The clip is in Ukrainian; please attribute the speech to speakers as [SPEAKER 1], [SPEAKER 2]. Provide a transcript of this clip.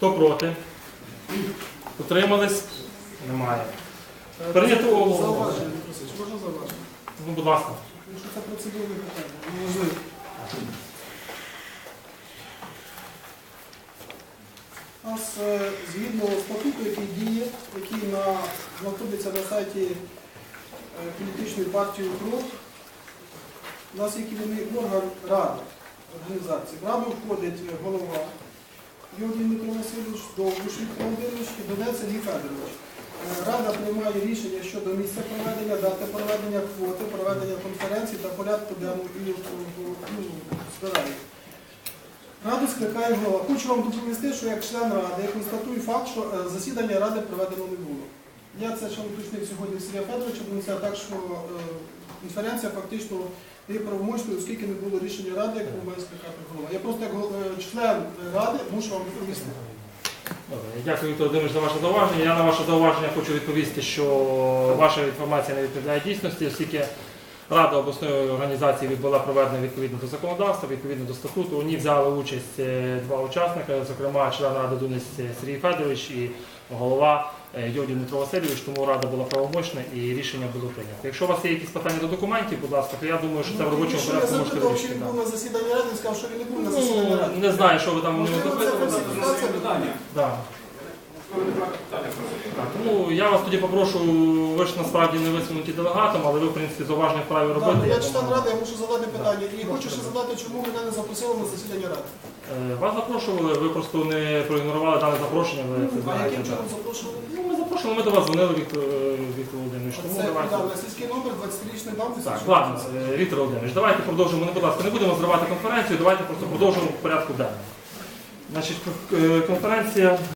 [SPEAKER 1] Хто проти? Утримались? Немає. Прийнято.
[SPEAKER 2] Зауваження, Просить, можна зауваження?
[SPEAKER 1] Ну, будь ласка.
[SPEAKER 2] Тому що це процедурне питання, воно важливе. У нас е, згідно статуту, який діє, який на, знаходиться на сайті е, політичної партії УКРОП, у нас є керівний орган ради організації. В раду входить голова Георгій Дмитро Васильович, Довбуш Віктор Володимирович і Донець Сергій Федорович. Е, Рада приймає рішення щодо місця проведення, дати проведення квоти, проведення конференції та порядку денного ну. Раду скликає голова. Хочу вам доповісти, що як член ради я констатую факт, що е, засідання ради проведено не було. Я це ще уточнив сьогодні Сергія Федоровича, Бунця, так, що е, конференція фактично є правомочною, оскільки не було рішення ради, яку має скликати голова. Я просто як е, член ради мушу вам відповісти.
[SPEAKER 1] Добре, дякую, Віктор Володимирович, за ваше зауваження. Я на ваше зауваження хочу відповісти, що ваша інформація не відповідає дійсності, оскільки Рада обласної організації була проведена відповідно до законодавства, відповідно до статуту. У ній взяли участь е, два учасника, зокрема член Ради Дунець Сергій Федорович і голова е, Юрій Дмитро Васильович, тому рада була правомочна і рішення було прийнято. Якщо у вас є якісь питання до документів, будь ласка, то я думаю, що це в робочому
[SPEAKER 2] Якщо я
[SPEAKER 1] порядку можете
[SPEAKER 2] запитав, чи
[SPEAKER 1] вирішити.
[SPEAKER 2] він був на засіданні ради, він сказав, що він не був на засіданні
[SPEAKER 1] Ну,
[SPEAKER 2] ради.
[SPEAKER 1] не знаю, що ви там у нього
[SPEAKER 2] Можливо, це
[SPEAKER 1] запитували.
[SPEAKER 2] фальсифікація питання.
[SPEAKER 1] Да. Так, ну я вас тоді попрошу, ви ж насправді не висунуті делегатом, але ви, в принципі, зауваження вправі робити.
[SPEAKER 2] Я
[SPEAKER 1] Я
[SPEAKER 2] член ради, я мушу задати питання. І хочу ще задати, чому мене не запросили на засідання ради.
[SPEAKER 1] Е, Вас запрошували, ви просто не проігнорували дане запрошення, ви це
[SPEAKER 2] А
[SPEAKER 1] знаєте.
[SPEAKER 2] яким чином запрошували?
[SPEAKER 1] Ну, ми запрошували, ми до вас дзвонили, Віктор, е, Віктор Володимирович, тому
[SPEAKER 2] Це
[SPEAKER 1] давайте.
[SPEAKER 2] да, на сільський номер 20-річний давності.
[SPEAKER 1] Так, ладно, е, Віктор Володимирович, давайте продовжимо. Не, будь ласка, не будемо зривати конференцію, давайте просто продовжимо в порядку денному. Значить, е, конференція